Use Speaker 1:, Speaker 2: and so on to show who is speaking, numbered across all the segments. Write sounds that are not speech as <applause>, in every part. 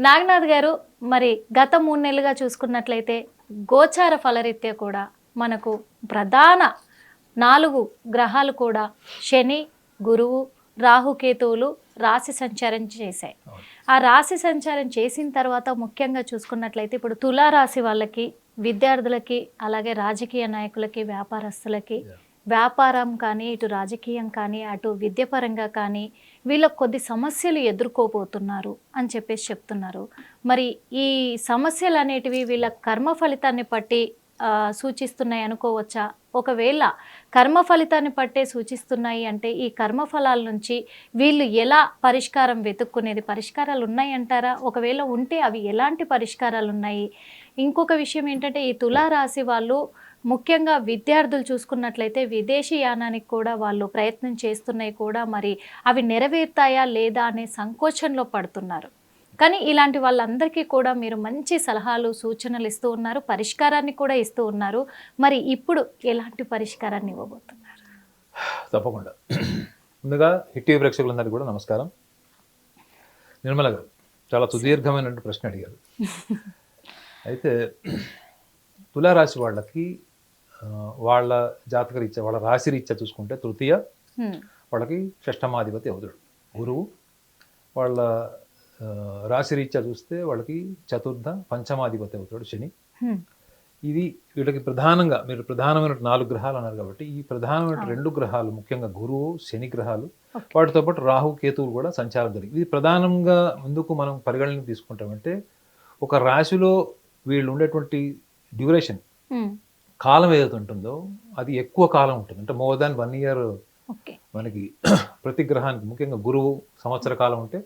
Speaker 1: నాగనాథ్ గారు మరి గత మూడు నెలలుగా చూసుకున్నట్లయితే గోచార ఫలరీత్యా కూడా మనకు ప్రధాన నాలుగు గ్రహాలు కూడా శని గురువు రాహుకేతువులు రాశి సంచారం చేశాయి. ఆ రాశి సంచారం చేసిన తర్వాత ముఖ్యంగా చూసుకున్నట్లయితే ఇప్పుడు తులారాశి వాళ్ళకి విద్యార్థులకి అలాగే రాజకీయ నాయకులకి వ్యాపారస్తులకి వ్యాపారం కానీ ఇటు రాజకీయం కానీ అటు విద్యపరంగా కానీ వీళ్ళకు కొద్ది సమస్యలు ఎదుర్కోబోతున్నారు అని చెప్పేసి చెప్తున్నారు. మరి ఈ సమస్యలు అనేటివి వీళ్ళ కర్మ ఫలితాన్ని బట్టి సూచిస్తున్నాయి అనుకోవచ్చా? ఒకవేళ కర్మ ఫలితాన్ని పట్టే సూచిస్తున్నాయి అంటే ఈ కర్మ ఫలాల నుంచి వీళ్ళు ఎలా పరిష్కారం వెతుక్కునేది? పరిష్కారాలు ఉన్నాయి అంటారా ఒకవేళ ఉంటే అవి ఎలాంటి పరిష్కారాలు ఉన్నాయి? ఇంకొక విషయం ఏంటంటే ఈ తులారాశి వాళ్ళు ముఖ్యంగా విద్యార్థులు చూసుకున్నట్లయితే విదేశీ యానానికి కూడా వాళ్ళు ప్రయత్నం చేస్తున్నాయి కూడా. మరి అవి నెరవేరుతాయా లేదా అనే సంకోచంలో పడుతున్నారు. కానీ ఇలాంటి వాళ్ళందరికీ కూడా మీరు మంచి సలహాలు సూచనలు ఇస్తూ ఉన్నారు పరిష్కారాన్ని కూడా ఇస్తూ ఉన్నారు. మరి ఇప్పుడు ఎలాంటి పరిష్కారాన్ని ఇవ్వబోతున్నారు?
Speaker 2: తప్పకుండా. ముందుగా హిట్ టీవీ ప్రేక్షకులందరికీ కూడా నమస్కారం. నిర్మల గారు చాలా సుదీర్ఘమైన ప్రశ్న అడిగారు. అయితే తులారాశి వాళ్ళకి వాళ్ళ జాతక రీత్యా వాళ్ళ రాశి రీత్యా చూసుకుంటే తృతీయ. వాళ్ళకి షష్టమాధిపతి అవుతాడు. గురువు వాళ్ళ ఆ, రాశి రీత్యా చూస్తే వాళ్ళకి చతుర్థ పంచమాధిపతి అవుతాడు శని. ఇది వీళ్ళకి ప్రధానంగా మీరు ప్రధానమైన నాలుగు గ్రహాలు అన్నారు కాబట్టి ఈ ప్రధానమైన రెండు గ్రహాలు ముఖ్యంగా గురువు శని గ్రహాలు. వాటితో పాటు రాహు కేతువులు కూడా సంచారం జరిగింది ఇది ప్రధానంగా ఎందుకు మనం పరిగణనకి తీసుకుంటామంటే ఒక రాశిలో వీళ్ళు ఉండేటువంటి డ్యూరేషన్. కాలం ఏదైతే ఉంటుందో అది ఎక్కువ కాలం ఉంటుంది అంటే మోర్ దాన్ వన్ ఇయర్ మనకి ప్రతి గ్రహానికి ముఖ్యంగా గురువు సంవత్సర కాలం ఉంటే.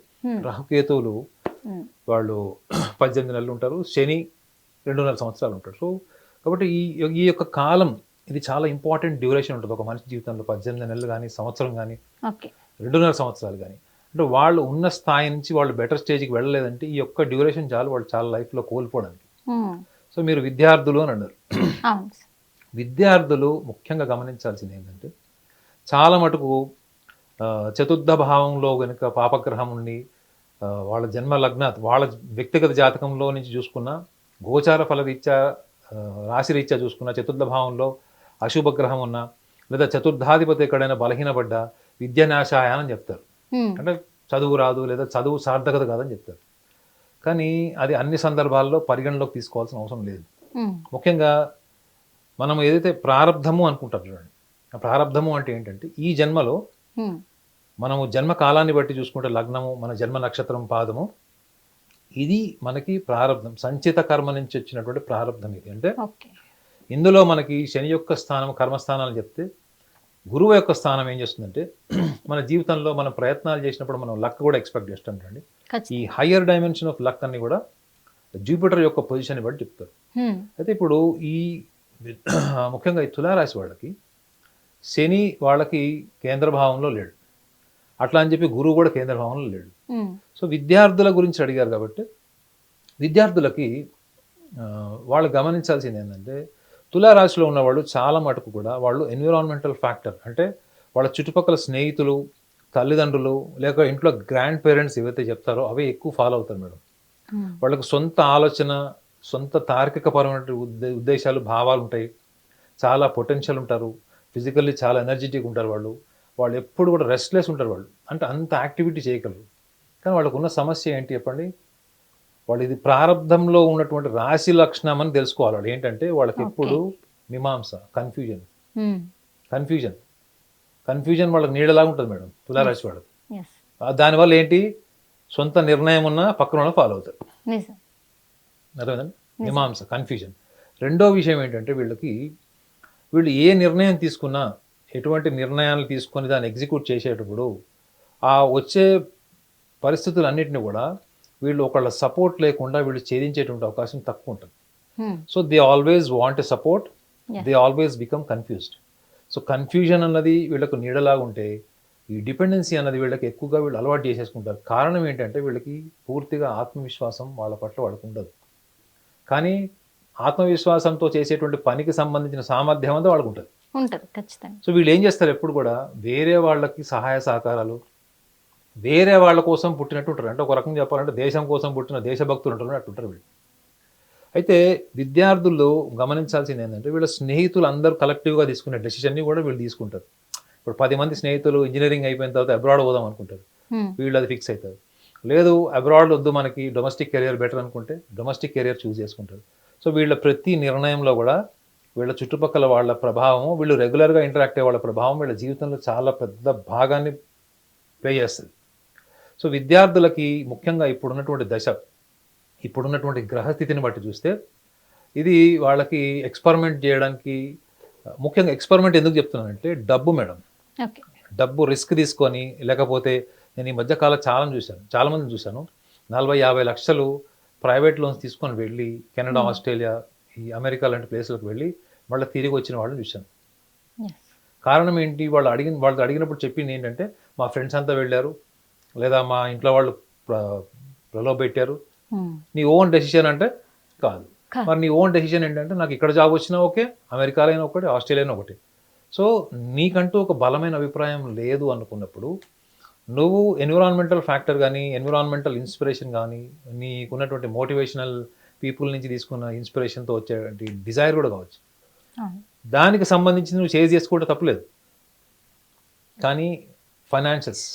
Speaker 2: రాహుకేతువులు. వాళ్ళు <clears throat> పద్దెనిమిది నెలలు ఉంటారు శని రెండున్నర సంవత్సరాలు ఉంటారు. సో కాబట్టి ఈ ఈ యొక్క కాలం ఇది చాలా ఇంపార్టెంట్ డ్యూరేషన్ ఉంటుంది. ఒక మనిషి జీవితంలో పద్దెనిమిది నెలలు కానీ సంవత్సరం కానీ రెండున్నర సంవత్సరాలు కానీ. అంటే వాళ్ళు ఉన్న స్థాయి నుంచి వాళ్ళు బెటర్ స్టేజ్కి వెళ్ళలేదంటే ఈ యొక్క డ్యూరేషన్ చాలు వాళ్ళు చాలా లైఫ్లో కోల్పోవడానికి. సో మీరు విద్యార్థులు అని అన్నారు. విద్యార్థులు ముఖ్యంగా గమనించాల్సింది ఏంటంటే చాలా మటుకు చతుర్థ భావంలో కనుక పాపగ్రహం ఉండి వాళ్ళ జన్మ లగ్న వాళ్ళ వ్యక్తిగత జాతకంలో నుంచి చూసుకున్న గోచార ఫలరీత్యా ఆ, రాశి రీత్యా చూసుకున్న చతుర్థ భావంలో అశుభ గ్రహం ఉన్నా లేదా చతుర్థాధిపతి ఎక్కడైనా బలహీనపడ్డా విద్యానాశాయ అని చెప్తారు. అంటే చదువు రాదు లేదా చదువు సార్థకత కాదని చెప్తారు కానీ అది అన్ని సందర్భాల్లో పరిగణలోకి తీసుకోవాల్సిన అవసరం లేదు. ముఖ్యంగా మనం ఏదైతే ప్రారంధము అనుకుంటాం చూడండి ఆ ప్రారంధము అంటే ఏంటంటే ఈ జన్మలో. మనము జన్మ కాలాన్ని బట్టి చూసుకుంటే లగ్నము మన జన్మ నక్షత్రం పాదము ఇది మనకి ప్రారంధం సంచిత కర్మ నుంచి వచ్చినటువంటి ప్రారంధం ఇది. అంటే ఇందులో మనకి శని యొక్క స్థానం కర్మస్థానాలు చెప్తే గురువు యొక్క స్థానం ఏం చేస్తుందంటే <clears throat> మన జీవితంలో మనం ప్రయత్నాలు చేసినప్పుడు మనం లక్ కూడా ఎక్స్పెక్ట్ చేస్తాం రండి ఈ హయ్యర్ డైమెన్షన్ ఆఫ్ లక్ అన్ని కూడా జూపిటర్ యొక్క పొజిషన్ బట్టి చెప్తారు. అయితే ఇప్పుడు ఈ <clears throat> ముఖ్యంగా ఈ తులారాశి వాళ్ళకి శని వాళ్ళకి కేంద్ర భావంలో లేడు. అట్లా అని చెప్పి గురువు కూడా కేంద్ర భావంలో లేడు. సో విద్యార్థుల గురించి అడిగారు కాబట్టి విద్యార్థులకి వాళ్ళు గమనించాల్సింది ఏంటంటే తులారాశిలో ఉన్నవాళ్ళు చాలా మటుకు కూడా వాళ్ళు ఎన్విరాన్మెంటల్ ఫ్యాక్టర్ అంటే వాళ్ళ చుట్టుపక్కల స్నేహితులు తల్లిదండ్రులు లేక ఇంట్లో గ్రాండ్ పేరెంట్స్ ఏవైతే చెప్తారో అవే ఎక్కువ ఫాలో అవుతారు మేడం. వాళ్ళకి సొంత ఆలోచన సొంత తార్కికపరమైన ఉద్దే ఉద్దేశాలు భావాలు ఉంటాయి. చాలా పొటెన్షియల్ ఉంటారు. ఫిజికల్లీ చాలా ఎనర్జెటిక్ ఉంటారు వాళ్ళు. వాళ్ళు ఎప్పుడు కూడా రెస్ట్లెస్ ఉంటారు వాళ్ళు. అంటే అంత యాక్టివిటీ చేయగలరు. కానీ వాళ్ళకు ఉన్న సమస్య ఏంటి చెప్పండి? వాళ్ళు ఇది ప్రారంధంలో ఉన్నటువంటి రాశి లక్షణం అని తెలుసుకోవాలి వాళ్ళు. ఏంటంటే వాళ్ళకి ఎప్పుడు మీమాంస కన్ఫ్యూజన్. కన్ఫ్యూజన్ కన్ఫ్యూజన్ వాళ్ళకి నీడలాగా ఉంటుంది మేడం తులారాశి వాళ్ళకి. దానివల్ల ఏంటి? సొంత నిర్ణయం ఉన్న పక్కన వాళ్ళు ఫాలో అవుతారు. అర్థమైందండి? మీమాంస కన్ఫ్యూజన్ రెండో విషయం ఏంటంటే వీళ్ళకి వీళ్ళు ఏ నిర్ణయం తీసుకున్నా ఎటువంటి నిర్ణయాలు తీసుకొని దాన్ని ఎగ్జిక్యూట్ చేసేటప్పుడు ఆ వచ్చే పరిస్థితులన్నింటినీ కూడా వీళ్ళు ఒకళ్ళ సపోర్ట్ లేకుండా వీళ్ళు ఛేదించేటువంటి అవకాశం తక్కువ ఉంటుంది. So they always want a support. They always become confused so confusion అన్నది వీళ్ళకు నీడలాగా ఉంటే ఈ డిపెండెన్సీ అన్నది వీళ్ళకి ఎక్కువగా వీళ్ళు అలవాటు చేసేసుకుంటారు. కారణం ఏంటంటే వీళ్ళకి పూర్తిగా ఆత్మవిశ్వాసం వాళ్ళ పట్ల వాళ్ళకు ఉండదు. కానీ ఆత్మవిశ్వాసంతో చేసేటువంటి పనికి సంబంధించిన సామర్థ్యం అంతా వాళ్ళకు ఉంటుంది.
Speaker 1: ఉంటుంది ఖచ్చితంగా.
Speaker 2: సో వీళ్ళు ఏం చేస్తారు? ఎప్పుడు కూడా వేరే వాళ్ళకి సహాయ సహకారాలు వేరే వాళ్ళ కోసం పుట్టినట్టు ఉంటారు. అంటే ఒక రకంగా చెప్పాలంటే దేశం కోసం పుట్టిన దేశభక్తులు ఉంటారు అట్టుంటారు వీళ్ళు. అయితే విద్యార్థుల్లో గమనించాల్సింది ఏంటంటే వీళ్ళ స్నేహితులు అందరూ కలెక్టివ్గా తీసుకునే డెసిషన్ని కూడా వీళ్ళు తీసుకుంటారు. ఇప్పుడు పది మంది స్నేహితులు ఇంజనీరింగ్ అయిపోయిన తర్వాత అబ్రాడ్ పోదాం అనుకుంటారు. వీళ్ళు అది ఫిక్స్ అవుతారు. లేదు అబ్రాడ్ వద్దు మనకి డొమెస్టిక్ కెరియర్ బెటర్ అనుకుంటే డొమెస్టిక్ కెరియర్ చూస్ చేసుకుంటారు. సో వీళ్ళ ప్రతి నిర్ణయంలో కూడా వీళ్ళ చుట్టుపక్కల వాళ్ళ ప్రభావం వీళ్ళు రెగ్యులర్గా ఇంటరాక్ట్ అయ్యే వాళ్ళ ప్రభావం వీళ్ళ జీవితంలో చాలా పెద్ద భాగాన్ని ప్లే చేస్తుంది. సో విద్యార్థులకి ముఖ్యంగా ఇప్పుడున్నటువంటి దశ ఇప్పుడున్నటువంటి గ్రహస్థితిని బట్టి చూస్తే ఇది వాళ్ళకి ఎక్స్పెరిమెంట్ చేయడానికి ముఖ్యంగా ఎక్స్పెరిమెంట్ ఎందుకు చెప్తున్నానంటే డబ్బు మేడం. డబ్బు రిస్క్ తీసుకొని లేకపోతే నేను ఈ మధ్యకాలం చాలా చూశాను చాలా మందిని చూశాను. నలభై యాభై లక్షలు ప్రైవేట్ లోన్స్ తీసుకొని వెళ్ళి కెనడా ఆస్ట్రేలియా ఈ అమెరికా లాంటి ప్లేస్లకు వెళ్ళి మళ్ళీ తిరిగి వచ్చిన వాళ్ళని చూశాను. కారణం ఏంటి? వాళ్ళు అడిగిన వాళ్ళు అడిగినప్పుడు చెప్పింది ఏంటంటే మా ఫ్రెండ్స్ అంతా వెళ్ళారు. లేదా మా ఇంట్లో వాళ్ళు ప్ర- ప్రలోభ పెట్టారు నీ ఓన్ డెసిషన్ అంటే కాదు. మరి నీ ఓన్ డెసిషన్ ఏంటంటే నాకు ఇక్కడ జాబ్ వచ్చినా ఓకే అమెరికాలో అయినా ఒకటి ఆస్ట్రేలియా అయినా ఒకటి. సో నీకంటూ ఒక బలమైన అభిప్రాయం లేదు అనుకున్నప్పుడు నువ్వు ఎన్విరాన్మెంటల్ ఫ్యాక్టర్ కానీ ఎన్విరాన్మెంటల్ ఇన్స్పిరేషన్ కానీ నీకున్నటువంటి మోటివేషనల్ పీపుల్ నుంచి తీసుకున్న ఇన్స్పిరేషన్తో వచ్చేటువంటి డిజైర్ కూడా కావచ్చు. దానికి సంబంధించి నువ్వు చేజ్ చేసుకుంటే తప్పులేదు కానీ ఫైనాన్షియల్స్.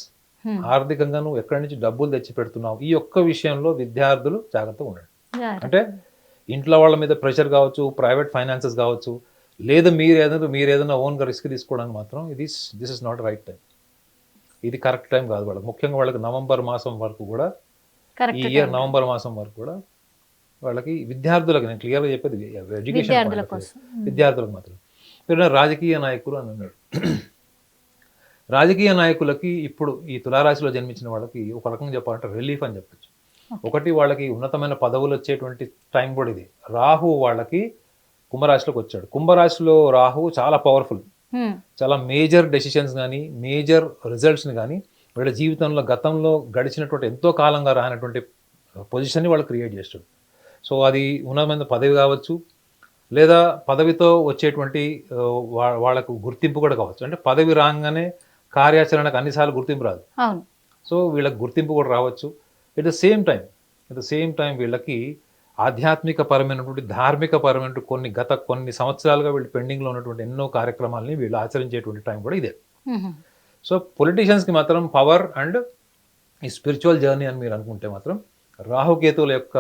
Speaker 2: ఆర్థికంగా నువ్వు ఎక్కడి నుంచి డబ్బులు తెచ్చి పెడుతున్నావు? ఈ ఒక్క విషయంలో విద్యార్థులు జాగ్రత్తగా ఉండండి. అంటే ఇంట్లో వాళ్ళ మీద ప్రెషర్ కావచ్చు ప్రైవేట్ ఫైనాన్సెస్ కావచ్చు లేదు మీరు ఏదైనా మీరు ఏదైనా ఓన్గా రిస్క్ తీసుకోవడానికి మాత్రం ఇది this is not right time ఇది కరెక్ట్ టైం కాదు వాళ్ళకి. ముఖ్యంగా వాళ్ళకి నవంబర్ మాసం వరకు కూడా ఈ ఇయర్ నవంబర్ మాసం వరకు కూడా వాళ్ళకి విద్యార్థులకు నేను క్లియర్గా చెప్పేది ఎడ్యుకేషన్
Speaker 1: కోసం.
Speaker 2: విద్యార్థులకు మాత్రం రాజకీయ నాయకులు అని అన్నాడు. రాజకీయ నాయకులకి ఇప్పుడు ఈ తులారాశిలో జన్మించిన వాళ్ళకి ఒక రకంగా చెప్పాలంటే రిలీఫ్ అని చెప్పొచ్చు. ఒకటి వాళ్ళకి ఉన్నతమైన పదవులు వచ్చేటువంటి టైం కూడా ఇది. రాహు వాళ్ళకి కుంభరాశిలోకి వచ్చాడు. కుంభరాశిలో రాహు చాలా పవర్ఫుల్ చాలా మేజర్ డెసిషన్స్ కానీ మేజర్ రిజల్ట్స్ని కానీ వీళ్ళ జీవితంలో గతంలో గడిచినటువంటి ఎంతో కాలంగా రానటువంటి పొజిషన్ని వాళ్ళు క్రియేట్ చేస్తాడు సో అది ఉన్నతమైన పదవి కావచ్చు లేదా పదవితో వచ్చేటువంటి వాళ్ళకు గుర్తింపు కూడా కావచ్చు. అంటే పదవి రాగానే కార్యాచరణకు అన్నిసార్లు గుర్తింపు రాదు. సో వీళ్ళకి గుర్తింపు కూడా రావచ్చు. At the same time at the same time వీళ్ళకి ఆధ్యాత్మిక పరమైనటువంటి ధార్మిక పరమైనటువంటి కొన్ని గత కొన్ని సంవత్సరాలుగా వీళ్ళు పెండింగ్లో ఉన్నటువంటి ఎన్నో కార్యక్రమాలని వీళ్ళు ఆచరించేటువంటి టైం కూడా ఇదే. సో పొలిటీషియన్స్కి మాత్రం పవర్ అండ్ ఈ స్పిరిచువల్ జర్నీ అని మీరు అనుకుంటే మాత్రం రాహుకేతువుల యొక్క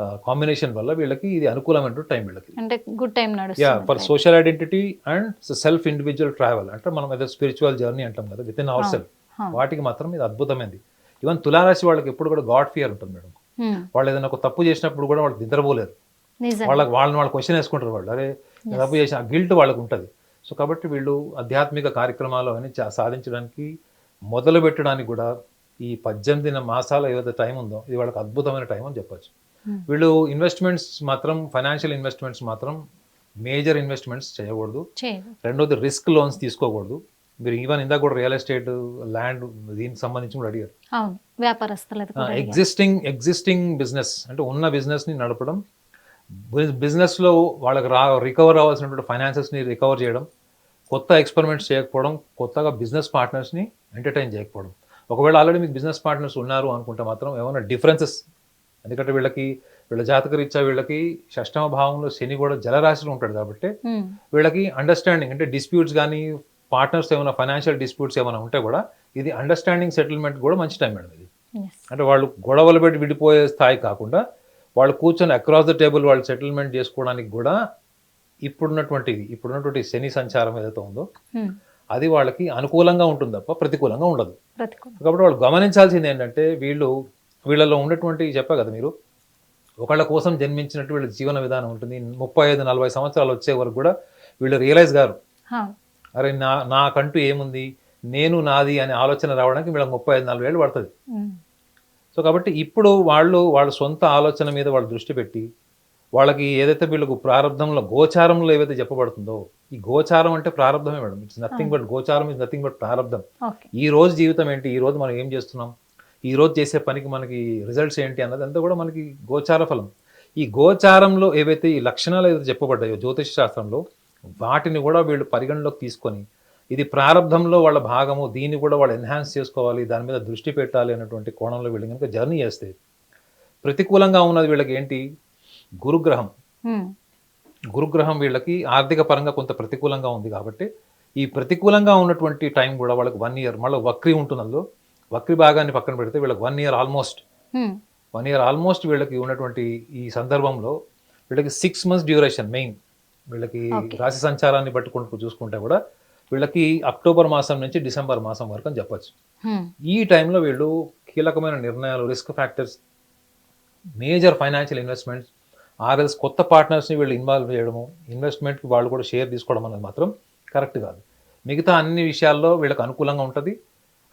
Speaker 2: కాంబినేషన్ వల్ల వీళ్ళకి ఇది అనుకూలమైనటువంటి టైం వీళ్ళకి.
Speaker 1: అంటే good time
Speaker 2: yeah for social identity and self individual travel అంటే మనం ఏదో స్పిరిచువల్ జర్నీ అంటాం కదా విత్ ఇన్ అవర్ సెల్ఫ్. వాటికి మాత్రం ఇది అద్భుతమైనది ఈవెన్ తులారాశి వాళ్ళకి ఎప్పుడు కూడా గాడ్ ఫియర్ ఉంటుంది మేడం. వాళ్ళు ఏదైనా ఒక తప్పు చేసినప్పుడు కూడా వాళ్ళు నిద్రపోలేరు. వాళ్ళకి వాళ్ళని వాళ్ళు క్వశ్చన్ వేసుకుంటారు వాళ్ళు. అరే తప్పు చేసిన గిల్ట్ వాళ్ళకు ఉంటుంది. సో కాబట్టి వీళ్ళు ఆధ్యాత్మిక కార్యక్రమాలు చా- సాధించడానికి మొదలు పెట్టడానికి కూడా ఈ పద్దెనిమిది మాసాల ఏదైతే టైం ఉందో ఇది వాళ్ళకి అద్భుతమైన టైం అని చెప్పొచ్చు. వీళ్ళు ఇన్వెస్ట్మెంట్స్ మాత్రం ఫైనాన్షియల్ ఇన్వెస్ట్మెంట్స్ మాత్రం మేజర్ ఇన్వెస్ట్మెంట్స్ చేయకూడదు. రెండోది రిస్క్ లోన్స్ తీసుకోకూడదు. మీరు ఈవెన్ ఇందాక కూడా రియల్ ఎస్టేట్ ల్యాండ్ దీనికి సంబంధించి అడిగారు.
Speaker 1: కూడా అడిగారు.
Speaker 2: ఎగ్జిస్టింగ్ ఎగ్జిస్టింగ్ బిజినెస్ అంటే ఉన్న బిజినెస్ని నడపడం బిజినెస్లో వాళ్ళకి రా రికవర్ అవ్వాల్సినటువంటి ఫైనాన్సెస్ని రికవర్ చేయడం కొత్త ఎక్స్పెరిమెంట్స్ చేయకపోవడం కొత్తగా బిజినెస్ పార్ట్నర్స్ని ఎంటర్టైన్ చేయకపోవడం. ఒకవేళ ఆల్రెడీ మీకు బిజినెస్ పార్ట్నర్స్ ఉన్నారు అనుకుంటే మాత్రం ఏమైనా డిఫరెన్సెస్ ఎందుకంటే వీళ్ళకి వీళ్ళ జాతక రీత్యా వీళ్ళకి షష్టమ భావంలో శని కూడా జలరాశిలో ఉంటాడు కాబట్టి వీళ్ళకి అండర్స్టాండింగ్ అంటే డిస్ప్యూట్స్ కానీ పార్ట్నర్స్ ఏమైనా ఫైనాన్షియల్ డిస్ప్యూట్స్ ఏమైనా ఉంటే కూడా ఇది అండర్స్టాండింగ్ సెటిల్మెంట్ కూడా మంచి టైం మేడం ఇది. అంటే వాళ్ళు గొడవలు పెట్టి విడిపోయే స్థాయి కాకుండా వాళ్ళు కూర్చొని అక్రాస్ ద టేబుల్ వాళ్ళు సెటిల్మెంట్ చేసుకోవడానికి కూడా ఇప్పుడున్నటువంటిది ఇప్పుడున్నటువంటి శని సంచారం ఏదైతే ఉందో అది వాళ్ళకి అనుకూలంగా ఉంటుంది తప్ప ప్రతికూలంగా ఉండదు. కాబట్టి వాళ్ళు గమనించాల్సింది ఏంటంటే వీళ్ళు వీళ్ళలో ఉన్నటువంటి చెప్పా కదా మీరు? ఒకళ్ళ కోసం జన్మించినట్టు వీళ్ళ జీవన విధానం ఉంటుంది. ముప్పై ఐదు నలభై సంవత్సరాలు వచ్చే వరకు కూడా వీళ్ళు రియలైజ్ గారు. అరే నా నాకంటూ ఏముంది? నేను నాది అనే ఆలోచన రావడానికి వీళ్ళకి ముప్పై ఐదు నలభై ఏళ్ళు పడుతుంది. సో కాబట్టి ఇప్పుడు వాళ్ళు వాళ్ళ సొంత ఆలోచన మీద వాళ్ళు దృష్టి పెట్టి వాళ్ళకి ఏదైతే వీళ్ళకు ప్రారంభంలో గోచారంలో ఏవైతే చెప్పబడుతుందో ఈ గోచారం అంటే ప్రారంభమే మేడం. ఇట్స్ నథింగ్ బట్ గోచారం ఇస్ నథింగ్ బట్ ప్రారంభం. ఈ రోజు జీవితం ఏంటి? ఈ రోజు మనం ఏం చేస్తున్నాం? ఈ రోజు చేసే పనికి మనకి రిజల్ట్స్ ఏంటి అన్నది అంతా కూడా మనకి గోచార ఫలం. ఈ గోచారంలో ఏవైతే ఈ లక్షణాలు ఏవైతే చెప్పబడ్డాయో జ్యోతిష శాస్త్రంలో వాటిని కూడా వీళ్ళు పరిగణలోకి తీసుకొని ఇది ప్రారంభంలో వాళ్ళ భాగము దీన్ని కూడా వాళ్ళు ఎన్హాన్స్ చేసుకోవాలి దాని మీద దృష్టి పెట్టాలి అన్నటువంటి కోణంలో వీళ్ళు కనుక జర్నీ చేస్తే ప్రతికూలంగా ఉన్నది వీళ్ళకి ఏంటి? గురుగ్రహం. గురుగ్రహం వీళ్ళకి ఆర్థిక పరంగా కొంత ప్రతికూలంగా ఉంది కాబట్టి ఈ ప్రతికూలంగా ఉన్నటువంటి టైం కూడా వాళ్ళకి వన్ ఇయర్ మళ్ళీ వక్రి ఉంటుంది అందులో వక్రి భాగాన్ని పక్కన పెడితే వీళ్ళకి one year almost one year almost వీళ్ళకి ఉన్నటువంటి ఈ సందర్భంలో వీళ్ళకి సిక్స్ మంత్స్ డ్యూరేషన్ మెయిన్ వీళ్ళకి. రాశి సంచారాన్ని పట్టుకుంటూ చూసుకుంటే కూడా వీళ్ళకి అక్టోబర్ మాసం నుంచి డిసెంబర్ మాసం వరకు అని చెప్పొచ్చు.
Speaker 1: ఉమ్,
Speaker 2: ఈ టైంలో వీళ్ళు కీలకమైన నిర్ణయాలు risk factors major financial investments ఆర్ఎల్స్ కొత్త పార్ట్నర్స్ని వీళ్ళు ఇన్వాల్వ్ చేయడము ఇన్వెస్ట్మెంట్కి వాళ్ళు కూడా షేర్ తీసుకోవడం అనేది మాత్రం కరెక్ట్ కాదు. మిగతా అన్ని విషయాల్లో వీళ్ళకి అనుకూలంగా ఉంటుంది.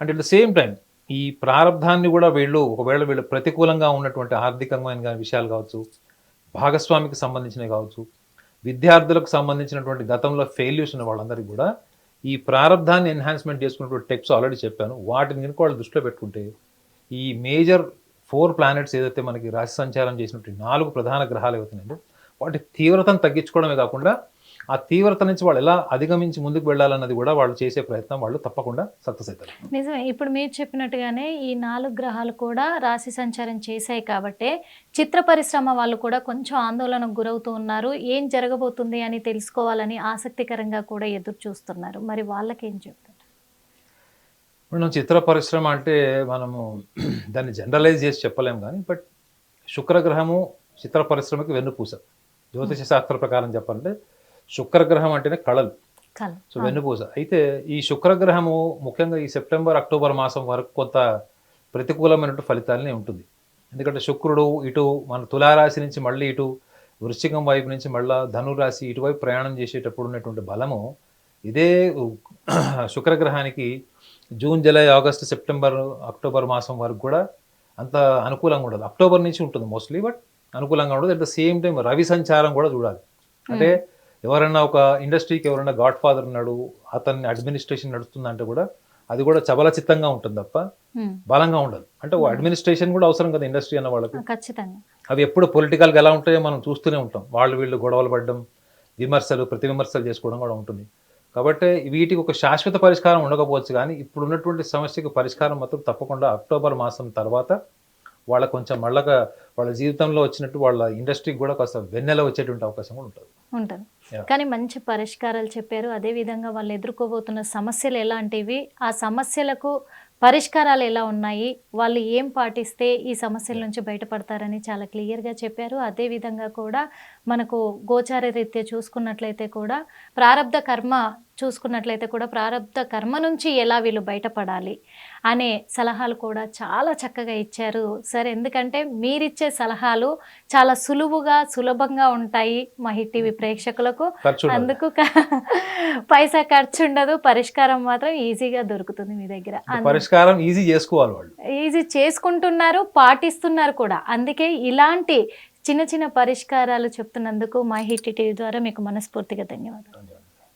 Speaker 2: And at the same time ఈ ప్రారంధాన్ని కూడా వీళ్ళు ఒకవేళ వీళ్ళు ప్రతికూలంగా ఉన్నటువంటి ఆర్థికమైన విషయాలు కావచ్చు భాగస్వామికి సంబంధించినవి కావచ్చు విద్యార్థులకు సంబంధించినటువంటి గతంలో ఫెయిల్యూర్స్ ఉన్న వాళ్ళందరికీ కూడా ఈ ప్రారంధాన్ని ఎన్హాన్స్మెంట్ చేసుకున్నటువంటి టెక్స్ ఆల్రెడీ చెప్పాను. వాటిని కనుక వాళ్ళు దృష్టిలో పెట్టుకుంటే ఈ మేజర్ ఫోర్ ప్లానెట్స్ ఏదైతే మనకి రాశి సంచారం చేసినటువంటి నాలుగు ప్రధాన గ్రహాలు ఏవైతున్నాయో వాటి తీవ్రతను తగ్గించుకోవడమే కాకుండా ఆ తీవ్రత నుంచి వాళ్ళు ఎలా అధిగమించి ముందుకు వెళ్ళాలన్నది కూడా వాళ్ళు చేసే ప్రయత్నం వాళ్ళు తప్పకుండా సక్సెస్ అవుతారు
Speaker 1: నిజమే. ఇప్పుడు మీరు చెప్పినట్టుగానే ఈ నాలుగు గ్రహాలు కూడా రాశి సంచారం చేశాయి కాబట్టి చిత్ర పరిశ్రమ వాళ్ళు కూడా కొంచెం ఆందోళనకు గురవుతూ ఉన్నారు. ఏం జరగబోతుంది అని తెలుసుకోవాలని ఆసక్తికరంగా కూడా ఎదురు చూస్తున్నారు. మరి వాళ్ళకి ఏం చెప్తారు?
Speaker 2: మనం చిత్ర పరిశ్రమ అంటే మనము దాన్ని జనరలైజ్ చేసి చెప్పలేం కానీ బట్ శుక్రగ్రహము చిత్ర పరిశ్రమకి వెన్నుపూస. జ్యోతిష శాస్త్ర ప్రకారం చెప్పాలంటే శుక్రగ్రహం అంటేనే కళలు. సో వెన్నుపూస. అయితే ఈ శుక్రగ్రహము ముఖ్యంగా ఈ సెప్టెంబర్ అక్టోబర్ మాసం వరకు కొంత ప్రతికూలమైనటువంటి ఫలితాలనే ఉంటుంది. ఎందుకంటే శుక్రుడు ఇటు మన తులారాశి నుంచి మళ్ళీ ఇటు వృశ్చికం వైపు నుంచి మళ్ళా ధనురాశి ఇటువైపు ప్రయాణం చేసేటప్పుడు ఉన్నటువంటి బలము ఇదే <clears throat> శుక్రగ్రహానికి June July August September October మాసం వరకు కూడా అంత అనుకూలంగా ఉండదు. అక్టోబర్ నుంచి ఉంటుంది మోస్ట్లీ బట్ అనుకూలంగా ఉండదు. At the same time Ravi సంచారం కూడా చూడాలి. అంటే ఎవరైనా ఒక ఇండస్ట్రీకి ఎవరైనా గాడ్ ఫాదర్ ఉన్నాడు అతన్ని అడ్మినిస్ట్రేషన్ నడుస్తుందంటే కూడా అది కూడా చబల చిత్తంగా ఉంటుంది తప్ప బలంగా ఉండదు. అంటే ఓ అడ్మినిస్ట్రేషన్ కూడా అవసరం కదా ఇండస్ట్రీ అన్న వాళ్ళకి.
Speaker 1: ఖచ్చితంగా.
Speaker 2: అవి ఎప్పుడు పొలిటికల్గా ఎలా ఉంటాయో మనం చూస్తూనే ఉంటాం. వాళ్ళు వీళ్ళు గొడవలు పడడం విమర్శలు ప్రతి విమర్శలు చేసుకోవడం కూడా ఉంటుంది. కాబట్టి వీటికి ఒక శాశ్వత పరిష్కారం ఉండకపోవచ్చు కానీ ఇప్పుడు ఉన్నటువంటి సమస్యకు పరిష్కారం మాత్రం తప్పకుండా అక్టోబర్ మాసం తర్వాత వాళ్ళ కొంచెం మళ్ళగా వాళ్ళ జీవితంలో వచ్చినట్టు వాళ్ళ ఇండస్ట్రీకి కూడా కాస్త వెన్నెల వచ్చేటువంటి అవకాశం కూడా ఉంటుంది.
Speaker 1: ఉంటుంది. కానీ మంచి పరిష్కారాలు చెప్పారు. అదే విధంగా వాళ్ళు ఎదుర్కోబోతున్న సమస్యలు ఎలాంటివి? ఆ సమస్యలకు పరిష్కారాలు ఎలా ఉన్నాయి? వాళ్ళు ఏం పాటిస్తే ఈ సమస్యల నుంచి బయటపడతారని చాలా క్లియర్గా చెప్పారు. అదే విధంగా కూడా మనకు గోచార రీత్యా చూసుకున్నట్లయితే కూడా ప్రారంధ కర్మ చూసుకున్నట్లయితే కూడా ప్రారంధ కర్మ నుంచి ఎలా వీళ్ళు బయటపడాలి అనే సలహాలు కూడా చాలా చక్కగా ఇచ్చారు. సార్ ఎందుకంటే మీరిచ్చే సలహాలు చాలా సులువుగా సులభంగా ఉంటాయి మా హిట్ టీవీ ప్రేక్షకులకు. అందుకు <laughs> పైసా ఖర్చు ఉండదు పరిష్కారం మాత్రం ఈజీగా దొరుకుతుంది మీ దగ్గర.
Speaker 2: పరిష్కారం ఈజీ చేసుకోవాలి వాళ్ళు.
Speaker 1: ఈజీ చేసుకుంటున్నారు పాటిస్తున్నారు కూడా. అందుకే ఇలాంటి చిన్న చిన్న పరిష్కారాలు చెప్తున్నందుకు మా హిట్ టీవీ ద్వారా మీకు మనస్ఫూర్తిగా ధన్యవాదాలు.